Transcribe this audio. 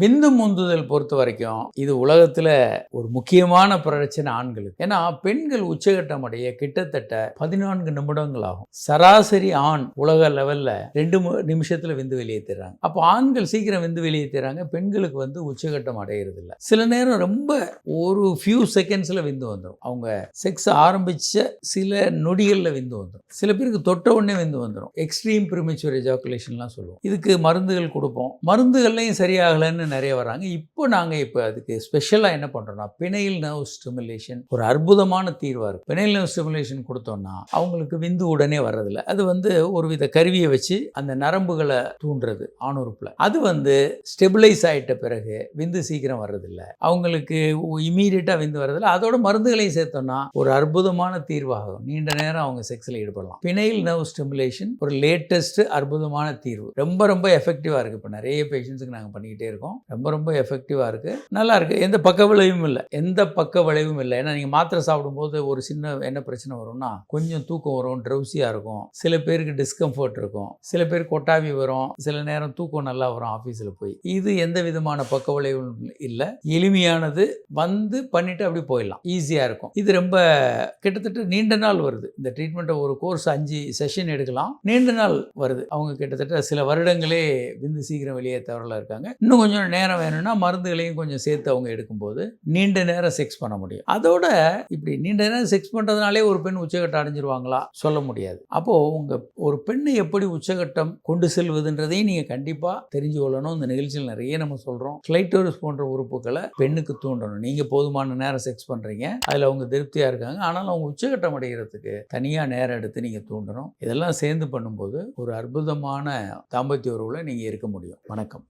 விந்து முந்துதல் பொறுத்த வரைக்கும் இது உலகத்தில் ஒரு முக்கியமான பிரச்சனை ஆண்களுக்கு. ஏன்னா பெண்கள் உச்சகட்டம் அடைய கிட்டத்தட்ட பதினான்கு நிமிடங்கள் ஆகும் சராசரி ஆண் உலக லெவலில் ரெண்டு நிமிஷத்தில் விந்து வெளியேற்றுறாங்க அப்போ ஆண்கள் சீக்கிரம் விந்து வெளியேற்றுறாங்க பெண்களுக்கு வந்து உச்சகட்டம் அடையிறதில்ல. சில நேரம் ரொம்ப ஒரு ஃபியூ செகண்ட்ஸில் விந்து வந்துடும் அவங்க செக்ஸ் ஆரம்பித்த சில நொடிகளில் விந்து வந்துடும் சில பேருக்கு தொட்ட உடனே விந்து வந்துடும் எக்ஸ்ட்ரீம் ப்ரிமிச்சுவர் எஜாக்குலேஷன்லாம் சொல்லுவோம். இதுக்கு மருந்துகள் கொடுப்போம். மருந்துகள்லையும் சரியாகலைன்னு நிறைய வராங்க இப்போ நாங்கள் இப்போ அதுக்கு ஸ்பெஷலாக என்ன பண்ணுறோம்னா பிணையில் நர்வ் ஸ்டிமுலேஷன் ஒரு அற்புதமான தீர்வாக இருக்குது பிணையில் நர்வ் ஸ்டிமுலேஷன் கொடுத்தோம்னா அவங்களுக்கு விந்து உடனே வர்றதில்ல. அது வந்து ஒரு வித கருவியை வச்சு அந்த நரம்புகளை தூண்டுறது ஆணுறுப்பில். அது வந்து ஸ்டெபிளைஸ் ஆகிட்ட பிறகு விந்து சீக்கிரம் வர்றதில்ல. அவங்களுக்கு இமீடியட்டாக விந்து வர்றதில்ல. அதோட மருந்துகளையும் சேர்த்தோம்னா ஒரு அற்புதமான தீர்வாகும். நீண்ட நேரம் அவங்க செக்ஸில் ஈடுபடலாம். பிணையில் நர்வ் ஸ்டிமுலேஷன் ஒரு லேட்டஸ்ட் அற்புதமான தீர்வு. ரொம்ப ரொம்ப எஃபெக்டிவாக இருக்குது இப்போ நிறைய பேஷண்ட்ஸுக்கு நாங்கள் பண்ணிக்கிட்டே இருக்கோம். ரொம்ப ரொம்ப எஃபெக்டிவாக இருக்குது நல்லா இருக்குது எந்த பக்க விளைவும் இல்லை. எந்த பக்க விளைவும் இல்லை. ஏன்னா நீங்கள் மாத்திரை சாப்பிடும்போது ஒரு சின்ன என்ன பிரச்சனை வரும்னா கொஞ்சம் தூக்கம் வரும் ட்ரௌசியாக இருக்கும். சில பேருக்கு டிஸ்கம்ஃபர்ட் இருக்கும். சில பேர் கொட்டாவி வரும். சில நேரம் தூக்கம் நல்லா வரும் ஆஃபீஸில் போய். இது எந்த விதமான பக்க விளைவும் இல்லை. எளிமையானது வந்து பண்ணிவிட்டு அப்படி போயிடலாம். ஈஸியாக இருக்கும். இது ரொம்ப கிட்டத்தட்ட நீண்ட நாள் வருது. இந்த ட்ரீட்மெண்ட்டை ஒரு கோர்ஸ் அஞ்சு செஷன் எடுக்கலாம். நீண்ட நாள் வருது. அவங்க கிட்டத்தட்ட சில வருடங்களே விந்து சீக்கிரம் வெளியே வெளியேற்றவர்களாக இருக்காங்க. இன்னும் கொஞ்சம் நேரம் வேணும்னா மருந்துகளையும் கொஞ்சம் சேர்த்து அவங்க எடுக்கும்போது நீண்ட நேரம் செக்ஸ் பண்ண முடியும். அதோட இப்படி நீண்ட நேரம் செக்ஸ் பண்ணுறதுனாலே ஒரு பெண் உச்சகட்டம் அடைஞ்சிருவாங்களா? சொல்ல முடியாது. அப்போது உங்கள் ஒரு பெண்ணை எப்படி உச்சகட்டம் கொண்டு செல்வதுன்றதையும் நீங்கள் கண்டிப்பாக தெரிஞ்சு கொள்ளணும். இந்த நிகழ்ச்சியில் நிறைய நம்ம சொல்கிறோம் கிளைட்டோரிஸ் போன்ற உறுப்புகளை பெண்ணுக்கு தூண்டணும். நீங்கள் போதுமான நேரம் செக்ஸ் பண்ணுறீங்க அதில் அவங்க திருப்தியாக இருக்காங்க. ஆனாலும் அவங்க உச்சகட்டம் அடைகிறதுக்கு தனியாக நேரம் எடுத்து நீங்கள் தூண்டணும். இதெல்லாம் சேர்ந்து பண்ணும்போது ஒரு அற்புதமான தாம்பத்திய உறவில் நீங்கள் இருக்க முடியும். வணக்கம்.